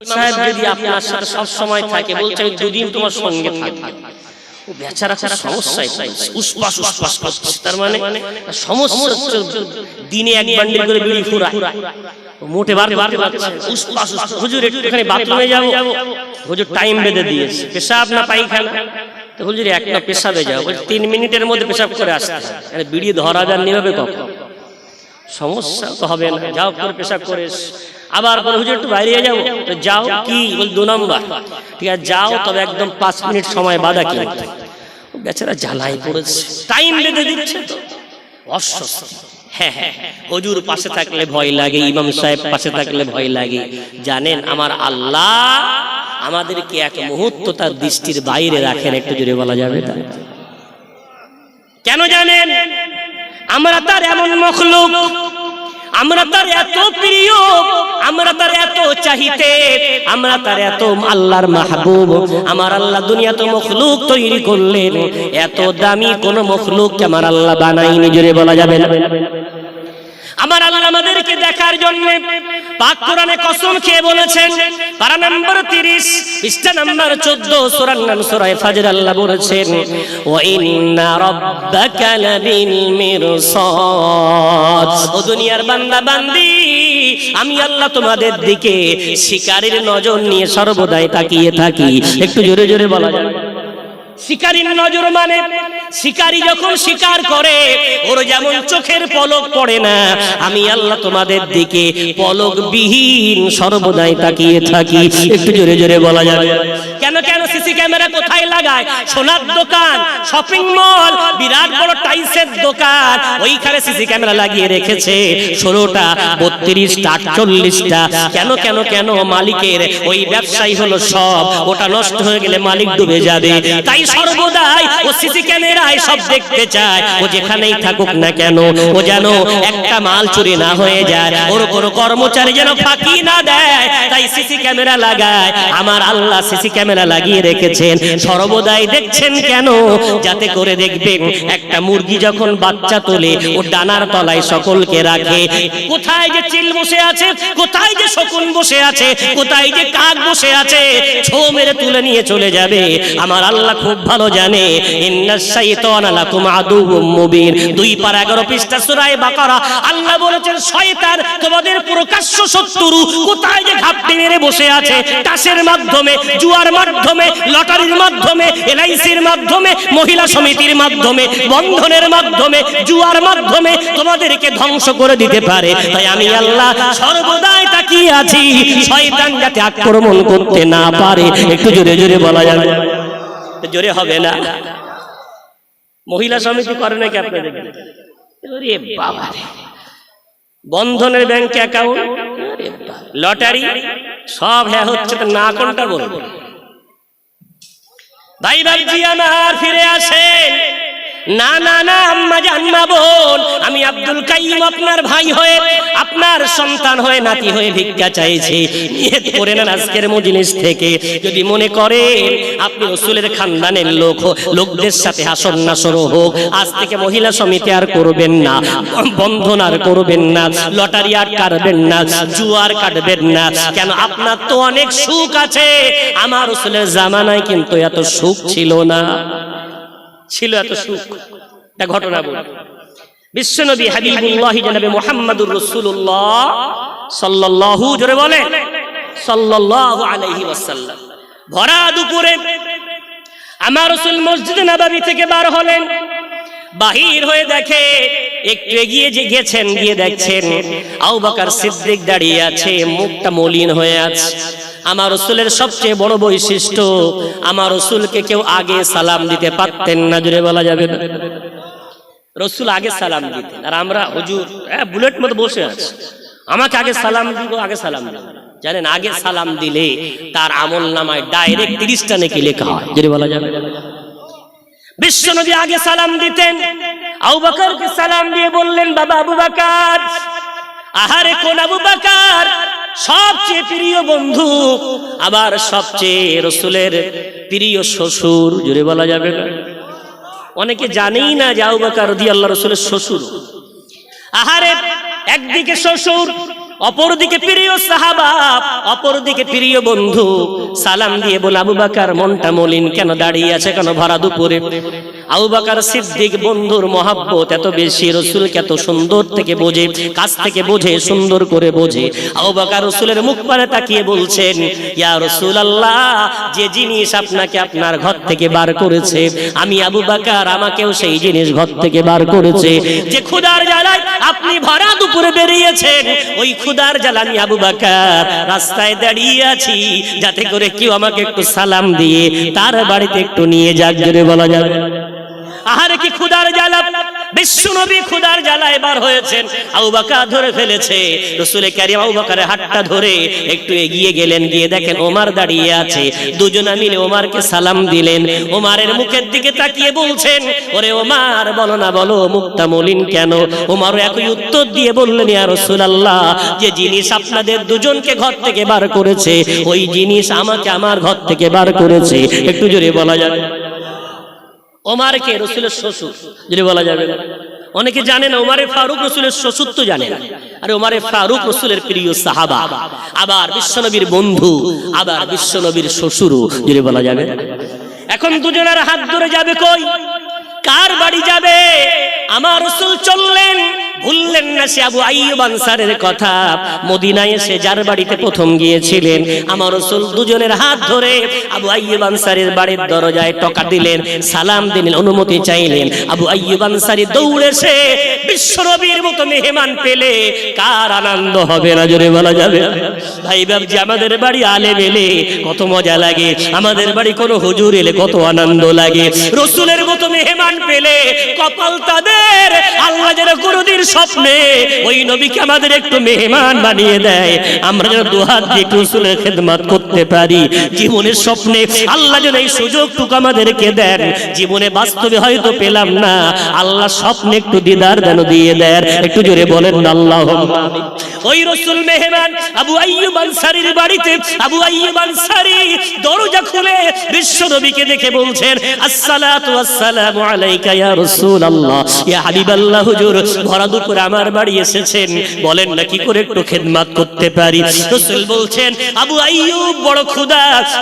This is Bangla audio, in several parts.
সাহেব যদি আপনার সাথে সব সময় থাকে বলছে আমি দুদিন তোমার সঙ্গে থাকব। ও বেচারা খুব সমস্যায় উসপাস উসপাস করছে তার মানে সমস্যা দিনে এক বান্ডিল করে বিড়ি ফুরায়। মোটে বার বার উসপাস উসপাস হুজুর একটুখানি বাথরুমে যাব। হুজুর টাইম বেঁধে দিয়েছে। পেশাব না পায়খানা? তো হুজুর একটা পেশাবে যাও। তিন মিনিটের মধ্যে পেশাব করে আসতে। বিড়ি ধরা যান নিভাবে কখন? সমস্যা তো হবে না। যাও করে পেশাব করে। আবার বলে, হুজুর, একটু বাইরে যাব? যাও কি? বল, দু নম্বর। ঠিক আছে, যাও, তবে একদম পাঁচ মিনিট সময়, বাধা কি? বেচারা জ্বালাই পড়েছে। টাইম বেঁধে দিচ্ছে তো। হ্যাঁ হ্যাঁ হজুর পাশে থাকলে ভয় লাগে, ইমাম সাহেব পাশে থাকলে ভয় লাগে। জানেন, আমার আল্লাহ আমাদেরকে এক মুহূর্ত তার দৃষ্টির বাইরে রাখেন, একটু জোরে বলা যাবে না কেন জানেন? আমরা তার এমন মখলুক আমরা তার এত প্রিয়, আমরা তার এত চাহিতে, আমরা তার এত আল্লাহর মাহবুব, আমার আল্লাহ দুনিয়া তো মখলুক তৈরি করলেন, এত দামি কোন মখলুককে আমার আল্লাহ বানাইনি জোরে বলা যাবে না। আমার আল্লাহ আমাদেরকে দেখার জন্য পাক কোরআনে কসম খেয়ে বলেছেন, পারা নম্বর 30 পৃষ্ঠা নম্বর 14 সূরার নাম সূরা ফাজর আল্লাহ বলেছেন ওয়া ইন্না রাব্বাকা লাবিল মিরসাদ। ও দুনিয়ার বান্দা বান্দি, আমি আল্লাহ তোমাদের দিকে শিকারীর নজর নিয়ে সর্বদাই তাকিয়ে থাকি। একটু জোরে জোরে বলা যায় শিকারীর নজর মানে শিকারী যখন শিকার করে, ওর যেমন চোখের পলক পড়ে না, আমি আল্লাহ তোমাদের দিকে পলক বিহীন সর্বদাই তাকিয়ে থাকি। একটু জোরে জোরে বলা যাবে। কেন কেন সিসি ক্যামেরা কোথায় লাগায়? সোনার দোকান, শপিং মল, বিরাট বড় টাইসের দোকান, ওইখানে সিসি ক্যামেরা লাগিয়ে রেখেছে। ষোলোটা, বত্রিশটা, আটচল্লিশটা। কেন কেন কেন মালিকের ওই ব্যবসায়ী হলো সব। ওটা নষ্ট হয়ে গেলে মালিক ডুবে যাবে। তাই সর্বদাই ও সিসি ক্যামেরায় সব দেখতে চায়। ও যেখানেই থাকুক না কেন, ও যেন একটা মাল চুরি না হয়ে যায়। ওর কোনো কর্মচারী যেন ফাঁকি না দেয়। তাই সিসি ক্যামেরা লাগায়। আমার আল্লাহ সিসি ক্যামেরা লাগিয়ে রেখেছেন। সর্বদাই দেখছেন কেন? যাতে করে দেখবেন একটা মুরগি যখন বাচ্চা তোলে ও ডানার তলায় সকলকে রাখে, কোথায় যে চিল বসে আছে, কোথায় যে শকুন বসে আছে, কোথায় যে কাক বসে আছে, ছো মেরে তুলে নিয়ে চলে যাবে। আমার আল্লাহ খুব ভালো জানে মুবিন। দুই পার 11 পৃষ্ঠা সূরা বাকারা, আল্লাহ বলেছেন, শয়তান তোমাদের প্রকাশ্য শত্রু কোথায় যে ঘাপটি মেরে বসে আছে, টাসের মাধ্যমে, জুয়ার মাধ্যমে, লটারির মাধ্যমে, এলআইসির মাধ্যমে, মহিলা সমিতির মাধ্যমে, বন্ধনের মাধ্যমে জুয়ার মাধ্যমে তোমাদেরকে ধ্বংস করে দিতে পারে। তাই আমি আল্লাহ সর্বদাই তাকিয়ে আছি, শয়তান যাতে আক্রমণ করতে না পারে। একটু জোরে জোরে বলা যাবে। জোরে হবে না। মহিলা সমিতি করে নাকি আপনাদের? বাবা। বন্ধনের ব্যাংক অ্যাকাউন্ট? লটারি? সব হ্যাঁ হচ্ছে না কোনটা বলব? ভাই ভাইজি আমার ফিরে আসেন। না না না, আম্মা জান্মা বোন, আমি আব্দুল কাইম আপনার ভাই হয়ে, আপনার সন্তান হয়ে, নাতি হয়ে ভিক্ষা চাইছি। নিয়ত করে নেন আজকের মজলিস থেকে। যদি মনে করেন আপনি রসুলের খানদানের লোক, লোকদের সাথে হাসর নাসর হোক, আজ থেকে মহিলা সমিতি আর করবেন না, বন্ধন আর করবেন না, লটারি আর কাটবেন না জুয়ার কাটবেন না। কেন আপনার তো অনেক সুখ আছে, আমার রসুলের জামানায় কিন্তু এত সুখ ছিল না। ছিল এত সুখ। এটা ঘটনা বল। বিশ্বনবী হাবিবুল্লাহ জানাবে মুহাম্মাদুর রাসূলুল্লাহ সাল্লাল্লাহু জোরে বলে সাল্লাল্লাহু আলাইহি ওয়াসাল্লাম। ভরা দুপুরে আমার রাসূল মসজিদে নববী থেকে বার হলেন বাহির হয়ে দেখে একটু এগিয়ে যে গেছেন, গিয়ে দেখছেন, আবু বকর সিদ্দিক দাঁড়িয়ে আছে, মুখটা মলিন হয়ে আছে। আমার রসুলের সবচেয়ে বড় বৈশিষ্ট্য, আমার রসুলকে কেউ আগে সালাম দিতে পারতেন না জুড়ে বলা যাবে রসুল আগে সালাম দিতেন। আর আমরা হুজুর হ্যাঁ বুলেট মতো বসে আছি। আমাকে আগে সালাম দিব, আগে সালাম দিব। জানেন, আগে সালাম দিলে তার আমল নামায় ডাইরেক্ট তিরিশটা নাকি লেখা হয় যদি বলা যাবে বিশ্বনবী আগে সালাম দিতেন। আবু সালাম দিয়ে বললেন, বাবা আবু বকর, আহারে কোন আবু বকর? সবচেয়ে প্রিয় বন্ধু, আবার সবচেয়ে রসুলের প্রিয় শ্বশুর। জুড়ে বলা যাবে না? অনেকে জানেই না যে আবু বকর আল্লাহ রসুলের শ্বশুর। আহারে একদিকে শ্বশুর, অপরদিকে প্রিয় সাহাবা, অপরদিকে প্রিয় বন্ধু। সালাম দিয়ে বলে, আবু বাকার, মনটা মলিন কেন দাঁড়িয়ে আছে? কেন ভরা দুপুরে? আবু সিদ্দিক বন্ধুর মহাব্বত এত বেশি, রসুলকে এত সুন্দর থেকে বোঝে, কাছ থেকে বোঝে, সুন্দর করে বোঝে। আবু বাকার রসুলের মুখ পানে তাকিয়ে বলছেন, ইয়া রসুল আল্লাহ যে জিনিস আপনাকে আপনার ঘর থেকে বার করেছে, আমি আবু বাকার, আমাকেও সেই জিনিস ঘর থেকে বার করেছে। যে ক্ষুদার জ্বালায় আপনি ভরা দুপুরে বেরিয়েছেন, ওই ক্ষুদার জ্বালানি আবু বাকার রাস্তায় দাঁড়িয়ে আছি, যাতে করে কেউ আমাকে একটু সালাম দিয়ে তার বাড়িতে একটু নিয়ে যাক, জোরে বলা যাবে আহারে কি ক্ষুদার জ্বালা? বিশ্ব নবী ক্ষুদার জ্বালা এবার হয়েছেন। আবু বাকার ধরে ফেলেছে। রসুলে কারিম আবু বাকারের হাতটা ধরে একটু এগিয়ে গেলেন, গিয়ে দেখেন ওমার দাঁড়িয়ে আছে। দুজনা মিলে ওমারকে সালাম দিলেন। ওমারের মুখের দিকে তাকিয়ে বলছেন, ওরে ওমার, বলো না, বলো, মুক্তা মলিন কেন? ওমারও একই উত্তর দিয়ে বললেন, ইয়া রাসূলুল্লাহ, যে জিনিস আপনাদের দুজনকে ঘর থেকে বার করেছে, ওই জিনিস আমাকে আমার ঘর থেকে বার করেছে। একটু জোরে বলা যাবে ওমারকে রসুলের শ্বশুর, যদি বলা যাবে। অনেকে জানে না, ওমারে ফারুক রসুলের শ্বশুর তো জানে না। আরে ওমারে ফারুক রসুলের প্রিয় সাহাবা। আবার বিশ্বনবীর বন্ধু, আবার বিশ্বনবীর শ্বশুরও, যদি বলা যাবে। এখন দুজনের হাত ধরে যাবে কই? কার বাড়ি যাবে? আমার রসুল চললেন ভুললেন না সে আবু আইয়ুব আনসারের কথা। মদিনায় এসে যার বাড়িতে প্রথম গিয়েছিলেন, আমার রসুল দুজনের হাত ধরে আবু আইয়ুব আনসারের বাড়ির দরজায় টকা দিলেন, সালাম দিলেন, অনুমতি চাইলেন। আবু আইয়ুব আনসারি দৌড়ে এসে বিশ্বনবীর মতো মেহমান পেলে, কার আনন্দ হবে না জোরে বলা যাবে? ভাই বাবজি আমাদের বাড়ি আলে মেলে কত মজা লাগে, আমাদের বাড়ি কোনো হুজুর এলে কত আনন্দ লাগে। রসুলের মতো মেহমান পেলে কপাল তাদের আল্লাহ যেন কোনোদিন স্বপ্নে ওই নবীকে আমাদের একটু মেহমান বানিয়ে দেয়। আমরা যেন দুহাত দিয়ে রসুলের খেদমাত করতে পারি। জীবনের স্বপ্নে আল্লাহ যেন এই সুযোগটুকু আমাদেরকে দেন। জীবনে বাস্তবে হয়তো পেলাম না। আল্লাহ স্বপ্নে একটু দিদার যেন দিয়ে দেন। একটু জোরে বলেন আল্লাহ ওই রসুল মেহমান, আবু আইয়ুব আনসারীর বাড়িতে, আবু আইয়ুব আনসারী দরজা খুলে বিশ্ব নবীকে দেখে বলছেন, আসসালাতু ওয়াসসালামু আলাইকা ইয়া রাসূলুল্লাহ। ইয়া হাবিবাল্লাহ হুজুর, ভরা আমার বাড়ি এসেছেন। বলেন, না, কি করে একটু খেদমত করতে পারি? রাসূল বলছেন, আবু আইয়ুব বড়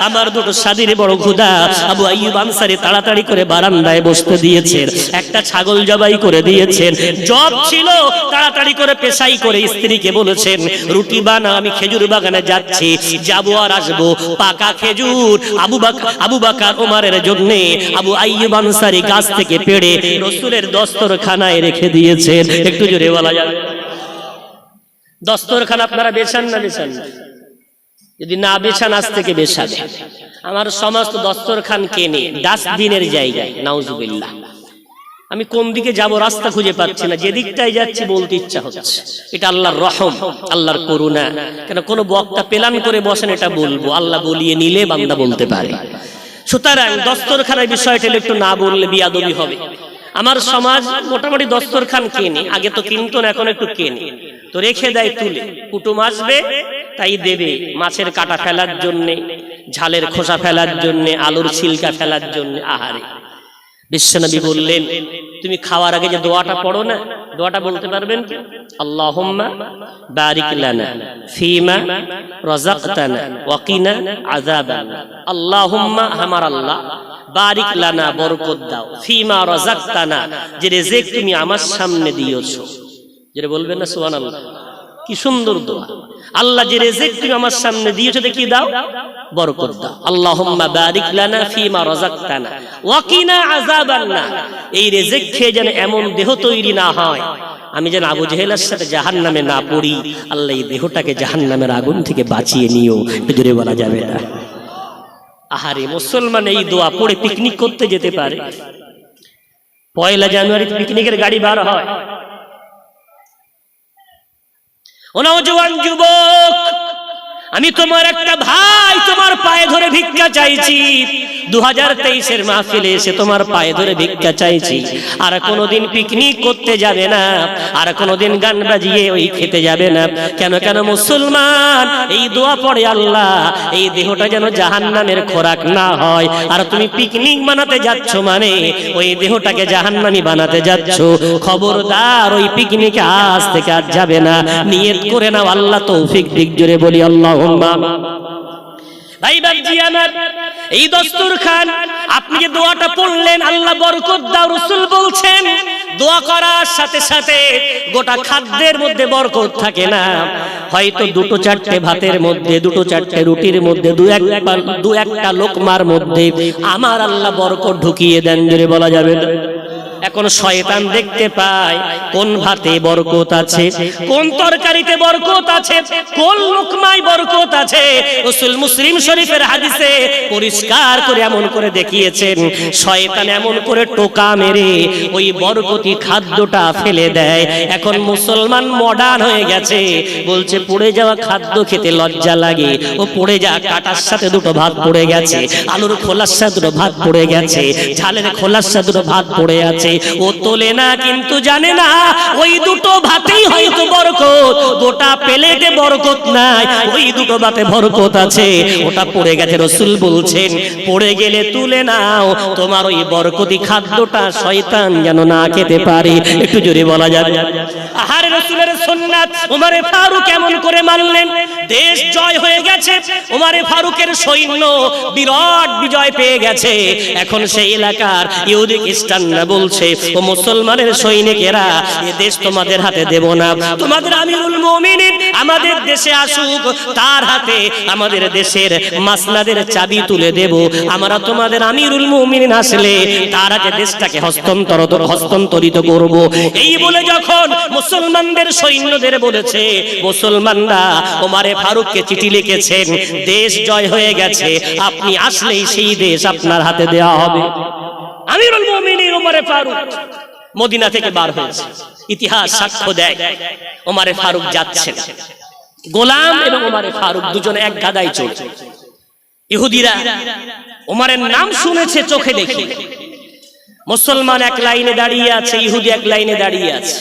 আমার দুটো বড় আবু আইয়ুব তাড়াতাড়ি করে বারান্দায় বসতে দিয়েছেন, একটা ছাগল জবাই করে দিয়েছেন। জব ছিল, তাড়াতাড়ি করে পেশাই করে স্ত্রীকে বলেছেন, রুটি বানা, আমি খেজুর বাগানে যাচ্ছি, যাব আর আসব। পাকা খেজুর, আবু আবু বাকার ওমারের জন্য আবু আইয়ুব আনসারী গাছ থেকে পেড়ে রসুলের দস্তরখানায় রেখে দিয়েছেন। একটু জোরে বলা যাবে দস্তরখানা আপনারা বেছান না বেছান যদি না বেছান আজ থেকে বেছাবে আমার সমস্ত দস্তরখান কেনে ডাস্টবিনের জায়গায়, নাউজুবিল্লাহ। আমি কোন দিকে যাব রাস্তা খুঁজে পাচ্ছি না। যেদিকটাই যাচ্ছি বলতে ইচ্ছা হচ্ছে। এটা আল্লাহর রহম, আল্লাহর করুণা। কেন কোনো বক্তা পেলান করে বসেন, এটা বলব। আল্লাহ বলিয়ে নিলে বান্দা বলতে পারে। সুতরাং দস্তরখানার বিষয়টা একটু না বললে বিয়াদবি হবে। আমার সমাজ মোটামুটি দস্তরখান কেনে, আগে তো কিনতো না, এখন একটু কেনে। তো রেখে দেয় তুলে, কুটুম আসবে, তাই দেবে মাছের কাটা ফেলার জন্যে, ঝালের খোসা ফেলার জন্যে, আলুর ছিলকা ফেলার জন্যে, আহারে। বিশ্বনবী বললেন, তুমি খাওয়ার আগে যে দোয়াটা পড়ো না, দোয়াটা বলতে পারবেন কি? আল্লাহুম্মা বারিক লানা ফিমা রাযাকতানা ওয়া কিনা আল্লাহুম্মা, আমার আল্লাহ বারিক লানা, বরকত দাও। ফিমা যে তুমি আমার সামনে যেটা না কি সুন্দর দোয়া। আল্লাহ যে রেজেক তুমি আমার সামনে দিয়েছ দেখি দাও? বরকত দাও। বারিক লানা ফিমা এই রেজেক খেয়ে যেন এমন দেহ তৈরি না হয়। আমি যেন আবু জেহেলের সাথে জাহান্নামে না পড়ি। আল্লাহ এই দেহটাকে জাহান নামের আগুন থেকে বাঁচিয়ে নিও। জোরে বলা যাবে না। আহারে, মুসলমান এই দোয়া পড়ে পিকনিক করতে যেতে পারে। পয়লা জানুয়ারি পিকনিকের গাড়ি বার হয়। যুবক, আমি তোমার একটা ভাই তোমার পায়ে ধরে ভিক্ষা চাইছি। দু হাজার তেইশের মাহফিলে এসে তোমার পায়ে ধরে ভিক্ষা চাইছি। আর কোনোদিন পিকনিক করতে যাবে না, আর কোনোদিন গান বাজিয়ে ওই খেতে যাবে না। কেন কেন মুসলমান, এই দোয়া পড়ে আল্লাহ, এই দেহটা যেন জাহান্নামের খোরাক না হয়। আর তুমি পিকনিক বানাতে যাচ্ছ মানে ওই দেহটাকে জাহান্নামি বানাতে যাচ্ছ। খবরদার, ওই পিকনিকে আজ থেকে আর যাবে না। নিয়ত করে নাও, আল্লাহ তৌফিক দিক জোরে বলি আল্লাহ ভাই বাবজি আমার এই দস্তুর খান, আপনি যে দোয়াটা পড়লেন, আল্লাহ বরকত দাও, রসুল বলছেন, দোয়া করার সাথে সাথে গোটা খাদ্যের মধ্যে বরকত থাকে না। হয়তো দুটো চারটে ভাতের মধ্যে, দুটো চারটে রুটির মধ্যে, দু এক দু একটা লোকমার মধ্যে আমার আল্লাহ বরকত ঢুকিয়ে দেন, জোরে বলা যাবে না। এখন শয়তান দেখতে পায়, কোন ভাতে বরকত আছে, কোন তরকারিতে বরকত আছে, কোন লোকমায় বরকত আছে। রসুল মুসলিম শরীফের হাদিসে পরিষ্কার করে এমন করে দেখিয়েছেন, শয়তান এমন করে টোকা মেরে ওই বরকতি খাদ্যটা ফেলে দেয়। এখন মুসলমান মডার্ন হয়ে গেছে, বলছে পড়ে যাওয়া খাদ্য খেতে লজ্জা লাগে, ও পড়ে যা কাটার সাথে দুটো ভাত পড়ে গেছে, আলুর খোলার সাথে দুটো ভাত পড়ে গেছে, ঝালের খোলার সাথে দুটো ভাত পড়ে আছে ও তোলে না, কিন্তু জানে না, ওই দুটো ভাতেই হয়তো বরকত। গোটা প্লেটে বরকত নাই, ওই দুটো ভাতে বরকত আছে। ওটা পড়ে গেছে, রসুল বলছেন, পড়ে গেলে তুলে নাও। তোমার ওই বরকতি খাদ্যটা শয়তান যেন না খেতে পারে। একটু জোরে বলা যাবে আহারে রসুলের সুন্নাত ওমারে ফারুক এমন করে মানলেন, দেশ জয় হয়ে গেছে ওমারে ফারুকের সৈন্য বিরাট বিজয় পেয়ে গেছে। এখন সেই এলাকার ইহুদি খ্রিস্টানরা বলছে ও মুসলমানের সৈনিকেরা এ দেশ তোমাদের হাতে দেব না। তোমাদের আমিরুল মুমিনিন আমাদের দেশে আসুক, তার হাতে আমাদের দেশের মাসলাদের চাবি তুলে দেব। আমরা তোমাদের আমিরুল মুমিনিন আসলে তার আগে দেশটাকে হস্তান্তর, হস্তান্তরিত করব। এই বলে যখন মুসলমানদের সৈন্যদের বলেছে, মুসলমানরা ওমারে ফারুককে চিঠি লিখেছেন, দেশ জয় হয়ে গেছে, আপনি আসলেই সেই দেশ আপনার হাতে দেওয়া হবে। আমিরুল মুমিনিন ফারুক মদিনা থেকে বার হয়েছে। ইতিহাস সাক্ষ্য দেয় ফারুক যাচ্ছেন। গোলাম এবং ফারুক দুজনে এক গাদায় চলছে ইহুদিরা নাম শুনেছে, চোখে দেখে। মুসলমান এক লাইনে দাঁড়িয়ে আছে, ইহুদি এক লাইনে দাঁড়িয়ে আছে।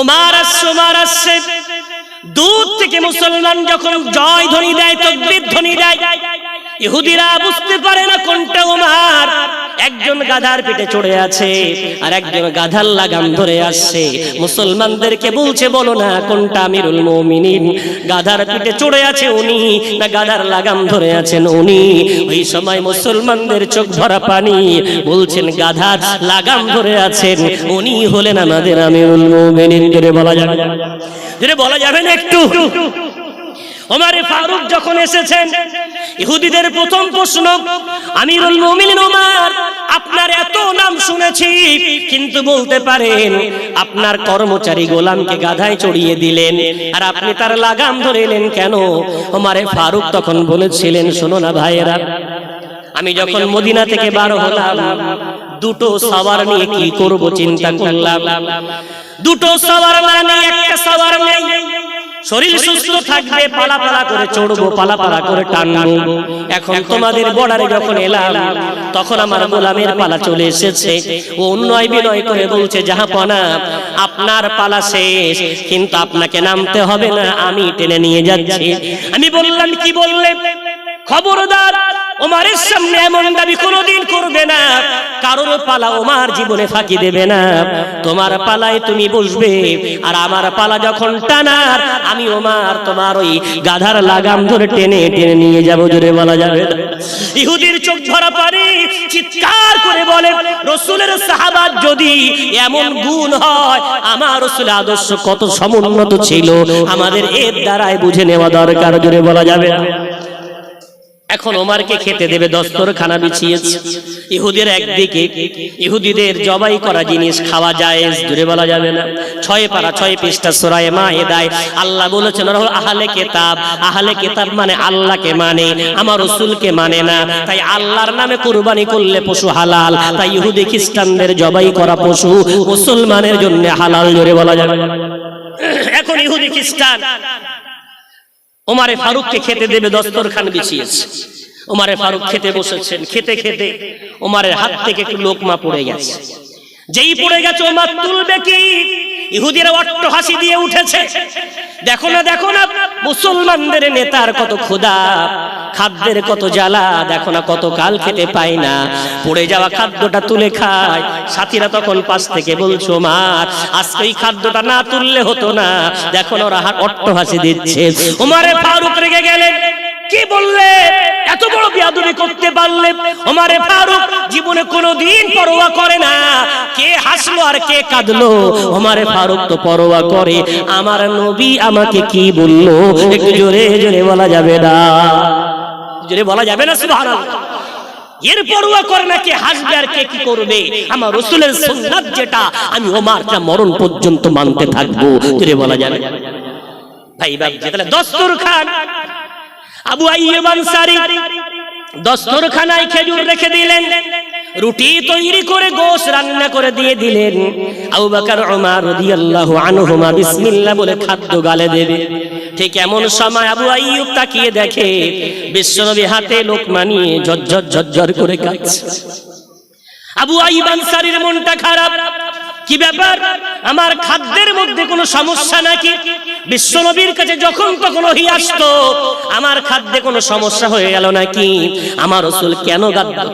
ওমার আসছে ওমার আসছে। দূর থেকে মুসলমান যখন জয় ধ্বনি দেয়, তকবীর ধ্বনি দেয়, ইহুদিরা বুঝতে পারে না কোনটা ওমার একজন গাধার পিঠে চড়ে আছে আর একজন গাধার লাগাম ধরে আসছে। মুসলমানদেরকে বলছে, বলো না, কোনটা আমিরুল মুমিনিন? গাধার পিঠে চড়ে আছে উনি না গাধার লাগাম ধরে আছেন উনি? ওই সময় মুসলমানদের চোখ ভরা পানি বলছেন, গাধার লাগাম ধরে আছেন উনি হলেন আমাদের আমিরুল মুমিনিন। বলা যাবে বলা যাবে না একটু? ওমারে ফারুক যখন এসেছেন, ইহুদিদের প্রথম প্রশ্ন, আমিরুল মুমিনিন ওমর, আপনার এত নাম শুনেছি, কিন্তু বলতে পারেন আপনার কর্মচারী গোলামকে গাধায় চড়িয়ে দিলেন। আর আপনি তার লাগাম ধরেলেন কেন? ওমারে ফারুক তখন বলেছিলেন, শোনো না ভাইয়েরা, আমি যখন মদিনা থেকে বার হলাম, দুটো সাওয়ার নিয়ে কি করব চিন্তা করলাম। দুটো সাওয়ার মানে একটা সাওয়ার নেই শরীর সুস্থ থাকবে পালা পালা করে চড়বো পালা পালা করে টানবো। এখন তোমাদের বর্ডারে যখন এলাম তখন আমার গোলামের পালা চলে এসেছে। ও অন্যয় বিনয় করে বলছে জাহাপনা আপনার পালা শেষ কিন্তু আপনাকে নামতে হবে না আমি টেনে নিয়ে যাচ্ছি। আমি বললাম কি বললে? খবরদার ওমারের সামনে এমন দাবি কোনোদিন করবে না। কারোর পালা ওমার জীবনে ফাঁকি দেবে না। তোমার পালায় তুমি বসবে, আর আমার পালা যখন টানার, আমি ওমার তোমার ওই গাধার লাগাম ধরে টেনে টেনে নিয়ে যাব, জোরে বলা যাবে। ইহুদির চোখ ধরা পানি চিৎকার করে বলে, রসুলের সাহাবাদ যদি এমন গুণ হয়, আমার রসুলের আদর্শ কত সমুন্নত ছিল। আমাদের এর দ্বারাই বুঝে নেওয়া দরকার, জোরে বলা যাবে এখন ওমারকে খেতে দেবে দস্তরখানা বিছিয়েছে। ইহুদের একদিকে ইহুদিদের জবাই করা জিনিস খাওয়া যায় দূরে বলা যাবে না। ছয় পারা, ছয় পৃষ্ঠা সোরায় মা এদায় আল্লাহ বলেছেন আহলে কেতাব। আহলে কেতাব মানে আল্লাহকে মানে আমার রসুলকে মানে না। তাই আল্লাহর নামে কুরবানি করলে পশু হালাল, তাই ইহুদি খ্রিস্টানদের জবাই করা পশু মুসলমানের জন্য হালাল জোরে বলা যাবে। এখন ইহুদি খ্রিস্টান ওমারে ফারুককে খেতে দেবে দস্তরখান বিছিয়েছে। ওমারে ফারুক খেতে বসেছেন, খেতে খেতে ওমারের হাত থেকে একটু লোকমা পড়ে গেছে। যেই পড়ে গেছে ওমার তুলবে কি? ইহুদিরা অট্ট হাসি দিয়ে উঠেছে। দেখো না দেখো না, মুসলমানদের নেতার কত ক্ষুধা, খাদ্যের কত জ্বালা, দেখো না কত কাল খেতে পায় না। পড়ে যাওয়া খাদ্যটা তুলে খায়, সাথীরা তখন পাশ থেকে বলছো মার আজকে এই খাদ্যটা না তুললে হতো না। দেখো না, ওরা অট্ট হাসি দিচ্ছে। উমারে ফারুক রেগে গেলেন। কি বললে? এত বড় বিয়াদুবি করতে পারলে ওমারে ফারুক জীবনে কোনোদিন পরোয়া করে না। কে হাসলো আর কে কাঁদলো? ওমারে ফারুক তো পরোয়া করে। আমার নবী আমাকে কি বলল? একটু জোরে জোরে বলা যাবে না। জোরে বলা যাবে না, সুবহানাল্লাহ। এর পরোয়া করে না কে হাসবে আর কে কি করবে? আমার রসুলের সুন্নাত যেটা, আমি ওমারটা মরণ পর্যন্ত মানতে থাকব। জোরে বলা যাবে ভাই ভাই দস্তর খান। আবু আইয়ুব আনসারী দস্তরখানায় খেজুর রেখে দিলেন। রুটি তৈরি করে গোশ রান্না করে দিয়ে দিলেন। আবু বকর ওমর রাদিয়াল্লাহু আনহুমা বিসমিল্লাহ বলে খাদ্য গালে দেবে। ঠিক এমন সময় আবু আইয়ুব তাকিয়ে দেখে, বিশ্বনবী হাতে লোকমা নিয়ে ঝরঝর ঝরঝর করে কাঁদছে। আবু আইয়ুব আনসারীর মনটা খারাপ। কি ব্যাপার? আমার খাদ্যের মধ্যে কোনো সমস্যা নাকি? বিশ্বনবীর কাছে যখন তখন ওহি আসতো, আমার খাদ্যে কোনো সমস্যা হয়ে গেল নাকি? আমার রসুল কেন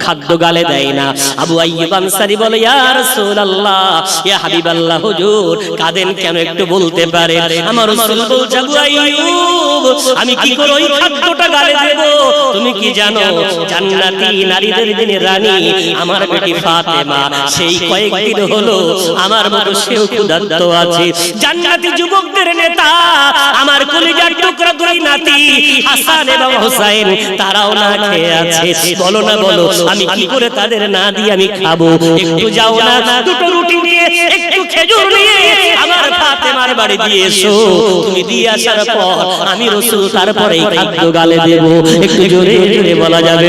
খাদ্য গালে দেয় না? আবু আইয়ুব আনসারী বলে, ইয়া রাসূলুল্লাহ, ইয়া হাবিবাল্লাহ, হুজুর, কাঁদেন কেন একটু বলতে পারে? আমার রসুল বলছে, আবু আইয়ুব, আমি কি করে ওই খাদ্যটা গালে দেব? তুমি কি জানো, জান্নাতি নারীদের দিনে রানী আমার বেটি ফাতেমা, সেই কয়েকদিন হলো আমার মতো সেও ক্ষুধার্ত আছে। জান্নাতি যুবকদের নেতা আমার কলিজার টুকরা দুই নাতি হাসান এবং হোসাইন, তারাও না খেয়ে আছে। বলো না, বলো, আমি কি করে তাদের না দিয়ে আমি খাব? একটু যাও না, দুটো রুটি নিয়ে, একটু খেজুর নিয়ে আমার ফাতেমার বাড়ি দিয়ে এসো। তুমি দিয়ে আসার পর আমি রসুল তারপরে খাদ্য গালে দেব। একটু জোরে জোরে বলা যাবে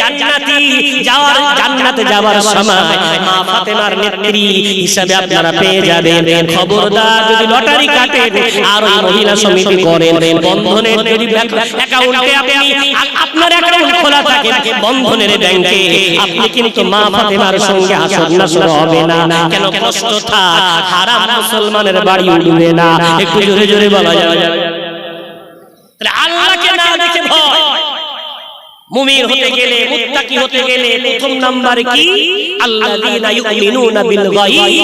জান্নাতি যাওয়ার জান্নাতে যাওয়ার সময় মা ফাতেমার নেত্রী হিসাবে আপনারা পেয়ে যাবেন। খবরদার যদি লটারি কাটেন আর ওই মহিলা সমিতি করেন। বন্ধনের যদি অ্যাকাউন্টে আপনি আপনার অ্যাকাউন্ট খোলা থাকে বন্ধনের ব্যাংকে আপনি কিন্তু মা ফাতেমার সঙ্গে আসর নাসর হবে না। কেন কষ্ট থাক? হারাম মুসলমানের বাড়ি উঠবে না। একটু জোরে জোরে বলা যাবে। আল্লাহকে না দেখে ভয়। মুমিন হতে গেলে মুত্তাকি হতে গেলে প্রথম নাম্বার কি? আল্লাযীনা ইউমিনুনা বিল গায়ব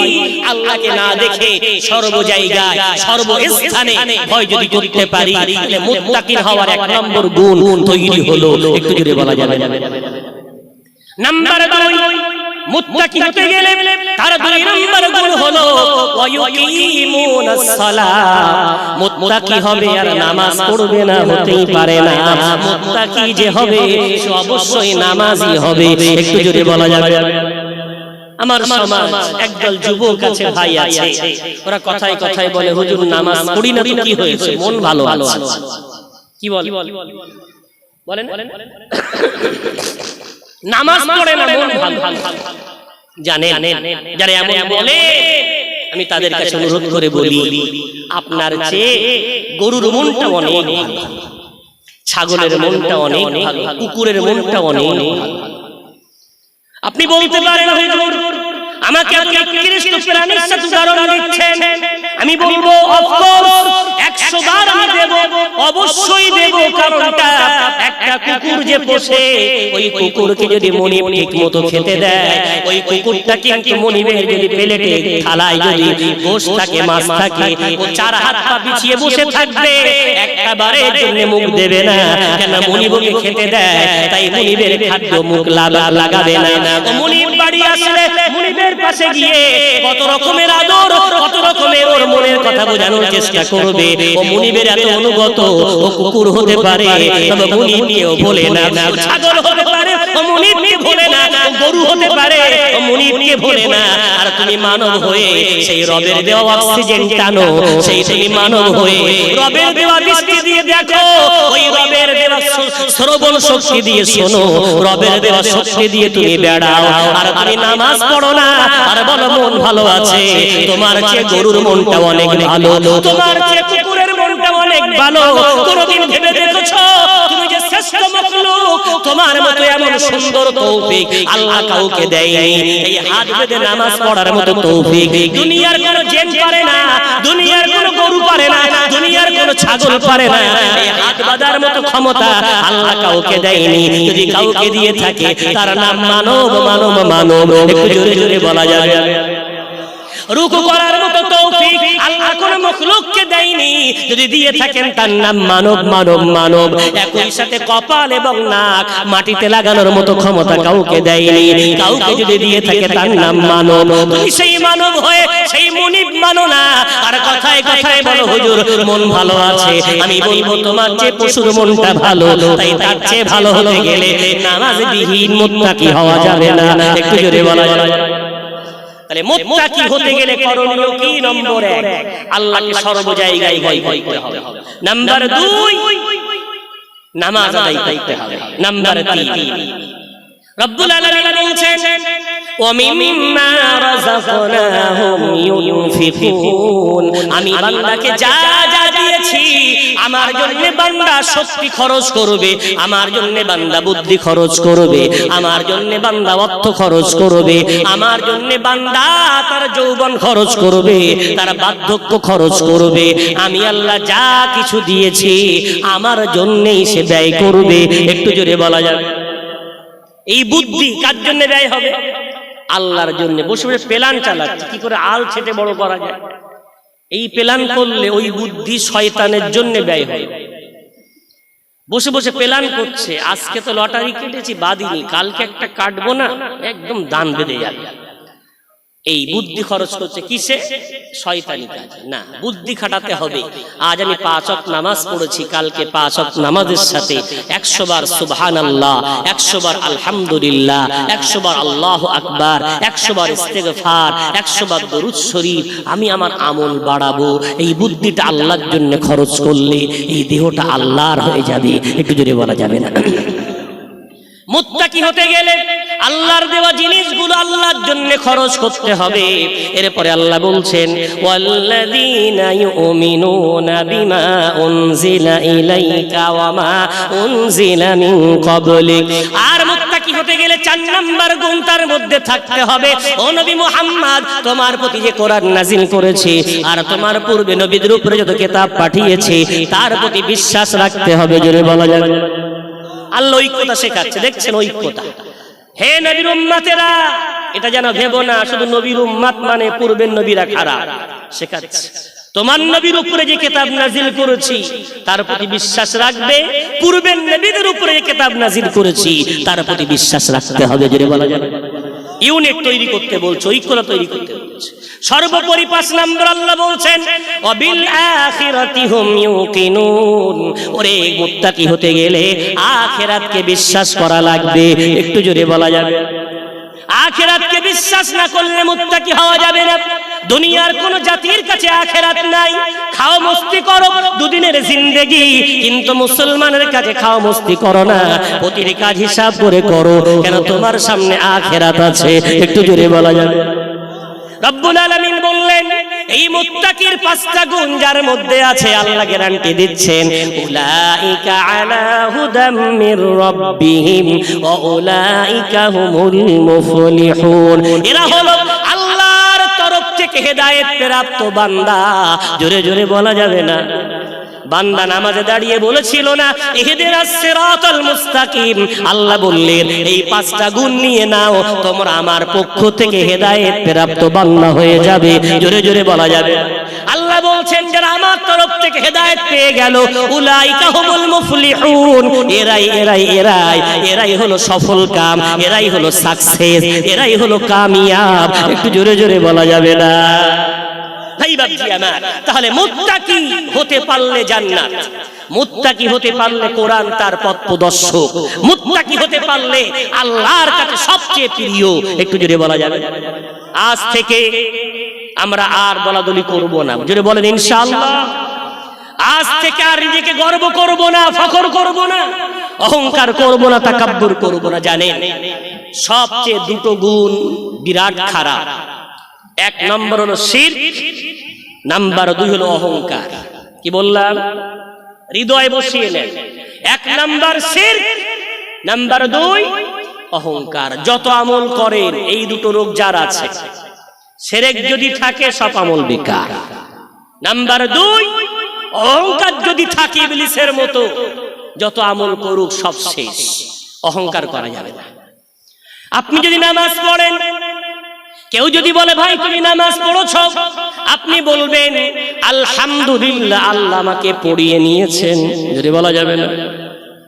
আল্লাহকে না দেখে সর্ব জায়গায় সর্ব স্থানে ভয় যদি করতে পারি তাহলে মুত্তাকির হওয়ার এক নম্বর গুণ তৈরি হলো একটু জোরে বলা যাবে নাম্বার দুই মুত্তাকি হতে গেলে তার দুই নাম্বার গুণ হলো ওয়ায়ুকিমুনাস সালাহ মুত্তাকি হবে আর নামাজ পড়বে না হতেই পারে না। মুত্তাকি যে হবে সে অবশ্যই নামাজি হবে। একটু জোরে বলা যাবে। আমার সমাজ একদল যুবক আছে ভাই আছে। ওরা কথায় কথায় বলে হুজুর নামাজ পড়ি না কি হয়েছে? মন ভালো আছে। কি বল? বলেন? নামাজ পড়ে না মন ভালো। জানে যারা এমন বলে আমি তাদের কাছে অনুরোধ করে বলি আপনার চেয়ে গরুর মনটা অনেক ছাগলের মনটা অনেক ভালো। কুকুরের মনটা অনেক। আপনি বলতে পারেন আমাকে এত নিকৃষ্ট প্রাণীর সাথে উদাহরণ দিচ্ছেন। আমি বলব অফকোর্স বার আমি দেব একটা কুকুর যে পোষে, ওই কুকুরকে যদি ঠিক মতো খেতে দেয়, ওই মনিবের যদি থালায় যদি মাছ থাকে ও চার হাত পা বিছিয়ে বসে থাকবে, একবারে জন্য মুখ দেবে না। কেন মনিবকে খেতে দেয়? তাই মনিবের খাদ্য মুখ লাগা লাগাবে না। বাড়ি আসলে মনিবের পাশে গিয়ে কত রকমের আদর, কত রকমের ওর মনের কথা বোঝানোর চেষ্টা করবে। ও মুনিবের এত অনুগত, ও কুকুর হতে পারে, তবে মুনিবকেও ভোলে না। ও ছাগল হতে পারে, ও মুনিবকে ভোলে না। ও গরু হতে পারে, ও মুনিবকে ভোলে না। আর তুমি মানব হয়ে সেই রবের দেওয়া অক্সিজেন টানো। সেই তুমি মানব হয়ে রবের দেওয়া দৃষ্টি দিয়ে দেখো। ওই রবের দেওয়া শক্তি দিয়ে শোনো। রবের দেওয়া শক্তি দিয়ে তুমি বেড়াও। আর তুমি নামাজ পড়ো না। আর বলো, মন ভালো আছে? তোমার চেয়ে গরুর মনটা অনেক ভালো। তোমার চেয়ে মনটা অনেক ভালো। কোনদিন ভেবে দেখেছ? তুমি যে শ্রেষ্ঠ মখলুক, তোমার মতো এমন সুন্দর তৌফিক আল্লাহ কাউকে দেয়নি। এই হাত বেঁধে নামাজ পড়ার মতো তৌফিক। দুনিয়ার কোন জেন পারে না, দুনিয়ার কোন গরু পারে না, দুনিয়ার কোন ছাগল পারে না। হাত বাঁধার মতো ক্ষমতা আল্লাহ কাউকে দেয়নি। যদি কাউকে দিয়ে থাকে, তার নাম মানব মানব মানব। জোরে জোরে বলা যাবে। রুকু করার মতো তৌফিক মখলুককে দেয়নি। যদি দিয়ে থাকেন তার নাম মানব মানব মানব। একই সাথে কপাল এবং নাক, মাটিতে লাগানোর মতো ক্ষমতা কাউকে দেয়নি। কাউকে যদি দিয়ে থাকে তার নাম মানব। সেই মানব হয়ে সেই মনিব মানো না। আর কথায় কথায় বলো, হুজুর, মন ভালো আছে। আমি বলব, তোমার যে পশুর মনটা ভালো। তাই তার চেয়ে ভালো হতে গেলে নামাজ বিহীন মুত্তাকি হওয়া যাবে না। একটু জোরে বলা। যাবে তাহলে মুত্তাকি হতে গেলে করণীয় কি নম্বর এক? আল্লাহকে সর্ব জায়গায় ভয় করতে হবে। নাম্বার দুই নামাজ আদায় করতে হবে। নাম্বার তিন রব্বুল আলামিন বলছেন আমি বান্দাকে যা যা দিয়েছি আমার জন্য বান্দা শক্তি খরচ করবে আমার জন্য বান্দা বুদ্ধি খরচ করবে আমার জন্য বান্দা অর্থ খরচ করবে আমার জন্য বান্দা তার যৌবন খরচ করবে তার বার্ধক্য খরচ করবে আমি আল্লাহ যা কিছু দিয়েছি আমার জন্যই সে ব্যয় করবে একটু জোরে বলা যাবে। এই বুদ্ধি কার জন্য ব্যয় হবে? আল্লাহর জন্য বসে বসে প্ল্যান চালাচ্ছে কি করে আল ছেটে বড় করা যায়। এই প্ল্যান করলে ওই বুদ্ধি শয়তানের জন্য ব্যয় হয়। বসে বসে প্ল্যান করছে, আজকে তো লটারি কেটেছি বাদিনি কালকে একটা কাটবো না, একদম দান বেঁধে যাবে। এই বুদ্ধি খরচ করছে কিসে শয়তানি কাজ না বুদ্ধি খাটাতে হবে আজ আমি পাঁচ ওয়াক্ত নামাজ পড়েছি কালকে পাঁচ ওয়াক্ত নামাজের সাথে একশো বার সুবহান আল্লাহ একশো বার আলহামদুলিল্লাহ একশো বার আল্লাহ আকবার একশো বার ইস্তেগফার একশো বার দরুদ শরীফ আমি আমার আমল বাড়াবো এই বুদ্ধিটা আল্লাহর জন্য খরচ করলে এই দেহটা আল্লাহর হয়ে যাবে একটু জোরে বলা যাবে না মুত্তাকি হতে গেলে আল্লাহর দেওয়া জিনিসগুলো আল্লাহর জন্য খরচ করতে হবে। এরপরে আল্লাহ বলছেন, ওয়াল্লাযীনা ইউমিনুনা বিমা উনজিলা ইলাইকা ওয়া মা উনজিলা মিন ক্বাবলিক। আর মুত্তাকি হতে গেলে চার নাম্বার গুণ তার মধ্যে থাকতে হবে। ও নবী মুহাম্মদ, তোমার প্রতি যে কোরআন নাজিল করেছে আর তোমার পূর্বে নবীদের উপরে যত কিতাব পাঠিয়েছে, তার প্রতি বিশ্বাস রাখতে হবে। জোরে বলা যাবে আল্লাহ ঐক্যতা শেখাচ্ছে। দেখছেন ঐক্যতা। হে নবীর উম্মাতেরা, এটা যেন ভেবো না, শুধু নবীর উম্মাত মানে পূর্বের নবীরা খারাপ শেখাচ্ছে। তোমার নবীর উপরে যে কেতাব নাজিল করেছি, তার প্রতি বিশ্বাস রাখবে, পূর্বের নবীদের উপরে যে কেতাব নাজিল করেছি, তার প্রতি বিশ্বাস রাখতে হবে যদি বলা যাবে ইউনিট তৈরি করতে বলছে, ঐক্যতা তৈরি করতে বলছে। সর্বোপরি পাঁচ নম্বর আল্লাহ বলছেন, অবিল আখিরাতি হুম ইউকিনুন। ওরে মুত্তাকি হতে গেলে আখিরাতকে বিশ্বাস করা লাগবে, একটু জোরে বলা যাবে। আখিরাতকে বিশ্বাস না করলে মুত্তাকি হওয়া যাবে না। দুনিয়ার কোন জাতির কাছে আখেরাত নাই। খাও মস্তি করো, দুদিনের জিন্দেগি। কিন্তু মুসলমানের কাছে খাও মস্তি করো না। প্রতির কাজ হিসাব করে করো, কেন তোমার সামনে আখেরাত আছে? একটু জোরে বলা যাবে। রব্বুল আলামিন বললেন, এই মুত্তাকির পাঁচটা গুণ যার মধ্যে আছে আল্লাহ গ্যারান্টি দিচ্ছেন। উলাইকা আলা হুদাম মির রাব্বিহিম ওয়া উলাইকা হুমুল মুফলিহুন। এরা হলো থেকে হেদায়েত প্রাপ্ত বান্দা? জোরে জোরে বলা যাবে না। বান্দা নামাজে দাঁড়িয়ে বলেছিল না এহেদের সিরাতাল মুস্তাকিম। আল্লাহ বললেন, এই পাঁচটা গুণ নিয়ে নাও, তোমরা আমার পক্ষ থেকে হেদায়েত প্রাপ্ত বান্দা হয়ে যাবে। জোরে জোরে বলা যাবে। আল্লাহ বলছেন, যারা আমার তরফ থেকে হেদায়েত পেয়ে গেল, উলাইকা হুমুল মুফলিহুন। এরাই এরাই এরাই এরাই হলো সফল কাম, এরাই হলো সাকসেস এরাই হলো কামিয়াব। একটু জোরে জোরে বলা যাবে না। ভাই বাবজি আমার। তাহলে মুত্তাকি হতে পারলে জান্নাত, মুত্তাকি হতে পারলে কোরআন তার পথ প্রদর্শক, মুত্তাকি হতে পারলে আল্লাহর কাছে সবচেয়ে প্রিয়। একটু জোরে বলা যাবে? আজ থেকে আমরা আর বলাদলি করব না। জোরে বলেন, ইনশাআল্লাহ। আজ থেকে আর নিজেকে গর্ব করব না, ফখর করব না, অহংকার করব না, তাকাব্বুর করব না, জানেন? সবচেয়ে দুটো গুণ বিরাট খারাপ। এক নম্বর হলো শির, নাম্বার দুই হলো অহংকার। কি বললাম? হৃদয় বসিয়ে নেন। এক নাম্বার শির, নাম্বার দুই অহংকার। যত আমল করেন, এই দুটো রোগ যার আছে? সেরেক যদি থাকে, সব আমল বেকার। নাম্বার দুই, অহংকার যদি থাকে ইবলিসের মতো, যত আমল করুক, সব শেষ। অহংকার করা যাবে না। আপনি যদি নামাজ পড়েন কেউ যদি বলে, ভাই, তুমি নামাজ পড়েছ? আপনি বলবেন, আলহামদুলিল্লাহ, আল্লাহ আমাকে পড়িয়ে নিয়েছেন। যদি বলা যাবে না।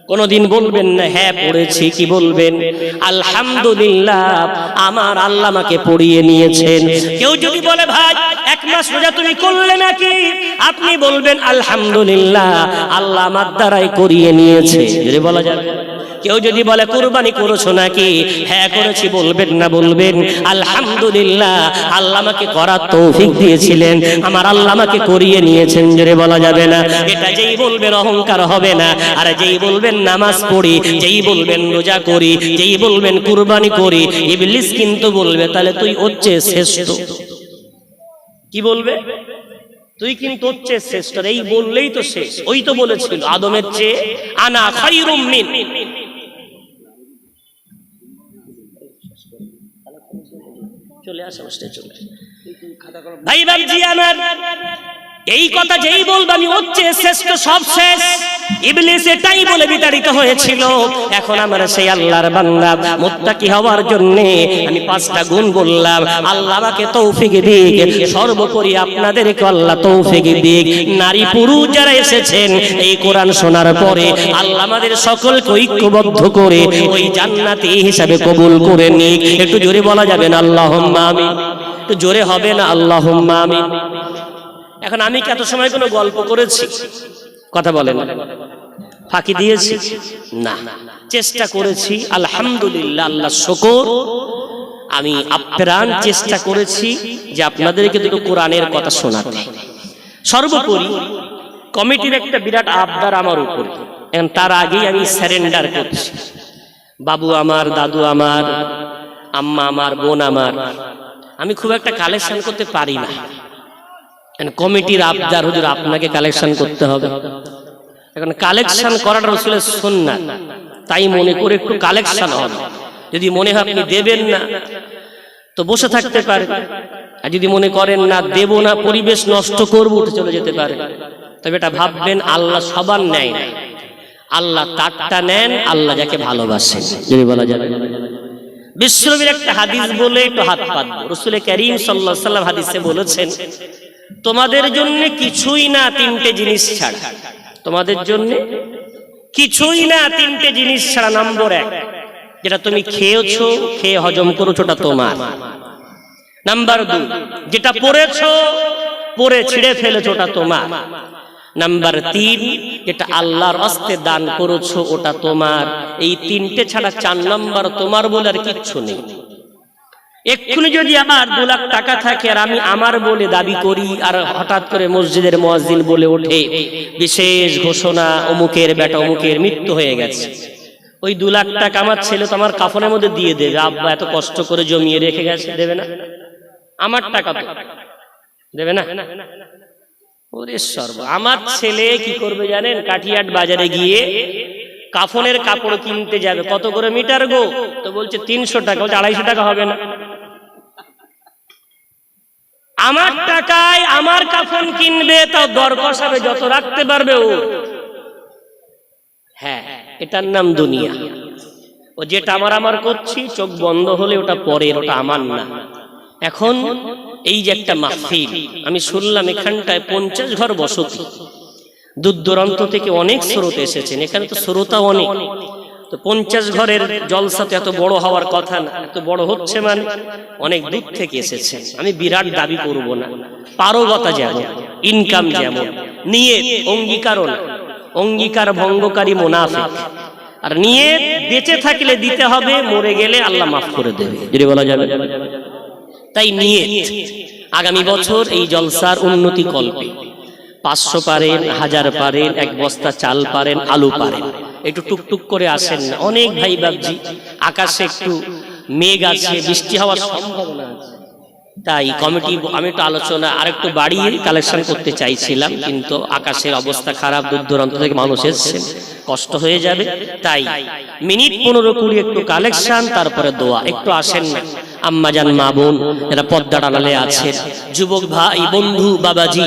কোনদিন বলবেন না হ্যাঁ পড়েছি। কি বলবেন? আলহামদুলিল্লাহ, আমার আল্লাহ আমাকে পড়িয়ে নিয়েছেন। কেউ যদি বলে, ভাই, এক মাস রোজা তুমি করলে নাকি? আপনি বলবেন, আলহামদুলিল্লাহ, আল্লাহ আমার দ্বারাই করিয়ে নিয়েছে। যদি বলা যাবে কেউ যদি বলে, কুরবানি করেছ নাকি? হ্যাঁ করেছি। বলবেন না, বলবেন। আলহামদুলিল্লাহ, আল্লাহ আমাকে করার তৌফিক দিয়েছিলেন। আমার আল্লাহ আমাকে করিয়ে নিয়েছেন। জোরে বলা যাবে না। এটা যেই বলবেন, অহংকার হবে না। আর যেই বলবেন, নামাজ পড়ি, যেই বলবেন, রোজা করি, যেই বলবেন, কুরবানি করি, ইবলিস কিন্তু বলবে, তাহলে তুই হচ্ছে শ্রেষ্ঠ। কি বলবে? তুই কিন্তু হচ্ছে শ্রেষ্ঠ। এই বললেই তো শেষ। ওই তো বলেছিল, আদমের চেয়ে আনা খাইরুম মিন। চলে আসে বসতে চলে। ভাই বাবজি আমার এই কথা যেই বলব আমি হচ্ছে শ্রেষ্ঠ সব শেষ। ইবলিস এটাই বলে বিতাড়িত হয়েছিল। এখন আমার সেই আল্লাহর বান্দা মুত্তাকি হওয়ার জন্য আমি পাঁচটা গুণ বললাম। আল্লাহ আমাকে তৌফিক দিক। সর্বোপরি আপনাদেরকে আল্লাহ তৌফিক দিক। নারী পুরুষ যারা এসেছেন, এই কোরআন শোনার পরে আল্লাহ আমাদের সকলকে ঐক্যবদ্ধ করে ওই জান্নাতি হিসাবে কবুল করে নিক। একটু জোরে বলা যাবে না, আল্লাহুম্মা আমিন। একটু জোরে হবে না, আল্লাহুম্মা আমিন। এখন আমি কি এত সময় কোনো গল্প করেছি? কথা বলেন। ফাঁকি দিয়েছি? না। চেষ্টা করেছি, আলহামদুলিল্লাহ আল্লাহ শকর। আমি আপ্রাণ চেষ্টা করেছি যে আপনাদেরকে দুটো কোরআনের কথা শোনাতে। সর্বোপরি কমিটির একটা বিরাট আবদার আমার উপর। এখন তার আগেই আমি স্যারেন্ডার করছি। বাবু আমার, দাদু আমার, আম্মা আমার, বোন আমার। আমি খুব একটা কালেকশন করতে পারি না। কমিটির আবদার হুজুর আপনাকে কালেকশন করতে হবে। এখন কালেকশন করাটা রসুলের সুন্নাত। তাই মনে করে একটু কালেকশন হবে। যদি মনে হয় আপনি দেবেন না তো বসে থাকতে পারে। আর যদি মনে করেন না দেব না পরিবেশ নষ্ট করব উঠে চলে যেতে পারে। তবে এটা ভাববেন আল্লাহ সবার নেয় না আল্লাহ তারটা নেন আল্লাহ যাকে ভালোবাসেন। যদি বলা যাবে বিশ্বনবীর একটা হাদিস বলে একটু হাত পাত রসুল করিম সাল্লাহ সাল্লাম হাদিসে বলেছেন তোমাদের জন্য কিছুই না তিনটে জিনিস ছাড়া। তোমাদের জন্য কিছুই না তিনটে জিনিস ছাড়া, নম্বর এক, যেটা তুমি খেয়েছো, খেয়ে হজম করেছ ওটা তোমার। নাম্বার দুই, যেটা পড়েছো পরে ছিঁড়ে ফেলেছো ওটা তোমার। নাম্বার তিন, যেটা আল্লাহর হস্তে দান করেছ ওটা তোমার। এই তিনটে ছাড়া চার নাম্বার তোমার বলে আর কিচ্ছু নেই। এক্ষুনি যদি আমার দু লাখ টাকা থাকে আর আমি আমার বলে দাবি করি আর হঠাৎ করে মসজিদের মোয়াজ্জিন বলে ওঠে, বিশেষ ঘোষণা, অমুকের বেটা, অমুকের মৃত্যু হয়ে গেছে। ওই দু লাখ টাকা আমার ছেলে তো আমার কাফনের মধ্যে দিয়ে দেবে। আব্বা এত কষ্ট করে জমিয়ে রেখে গেছে, দেবে না? আমার টাকা তো, দেবে না? ওরে সর্ব, আমার ছেলে কি করবে জানেন? কাঠিয়াট বাজারে গিয়ে কাফনের কাপড় কিনতে যাবে। কত করে মিটার গো? তো বলছে তিনশো টাকা, বলছে আড়াইশো টাকা হবে না। আমার টাকায় আমার কাফন কিনবে তাও দর কষাবে যত রাখতে পারবে ও। হ্যাঁ এটার নাম দুনিয়া। ও যেটা আমার আমার করছি, চোখ বন্ধ হলে ওটা পরের, ওটা আমার না। এখন এই যে একটা মাহফিল, আমি শুনলাম এখানটায় পঞ্চাশ ঘর বসতি। দূর দূরান্ত থেকে অনেক স্রোত এসেছেন, এখানে তো শ্রোতা অনেক। তো পঞ্চাশ ঘরের জলসা তো এত বড় হওয়ার কথা না, এত বড় হচ্ছে মানে অনেক দূর থেকে এসেছে। আমি বিরাট দাবি করব না। পারগতা যেমন ইনকাম যেমন নিয়ে অঙ্গীকারও না অঙ্গীকার ভঙ্গকারী মোনাফিক। আর নিয়ে বেঁচে থাকলে দিতে হবে, মরে গেলে আল্লাহ মাফ করে দেবে। যদি বলা যাবে? তাই নিয়ে আগামী বছর এই জলসার উন্নতি কল্পে। পাঁচশো পারেন, হাজার পারেন, এক বস্তা চাল পারেন, আলু পারেন। একটু টুকটুক করে আসেন না। অনেক ভাই বাবজি আকাশে একটু মেঘ আছে, বৃষ্টি হওয়ার সম্ভাবনা আছে। তাই কমিটি আমি একটু আলোচনা আর একটু বাড়িয়ে কালেকশন করতে চাইছিলাম, কিন্তু আকাশের অবস্থা খারাপ, দূর দূরান্ত থেকে মানুষ এসছেন কষ্ট হয়ে যাবে। তাই মিনিট পনেরো কুড়ি একটু কালেকশন তারপরে দোয়া। একটু আসেন না। আম্মাজান মা বোন, এরা পদ্মার আড়ালে আছেন যুবক ভাই, বন্ধু, বাবাজি।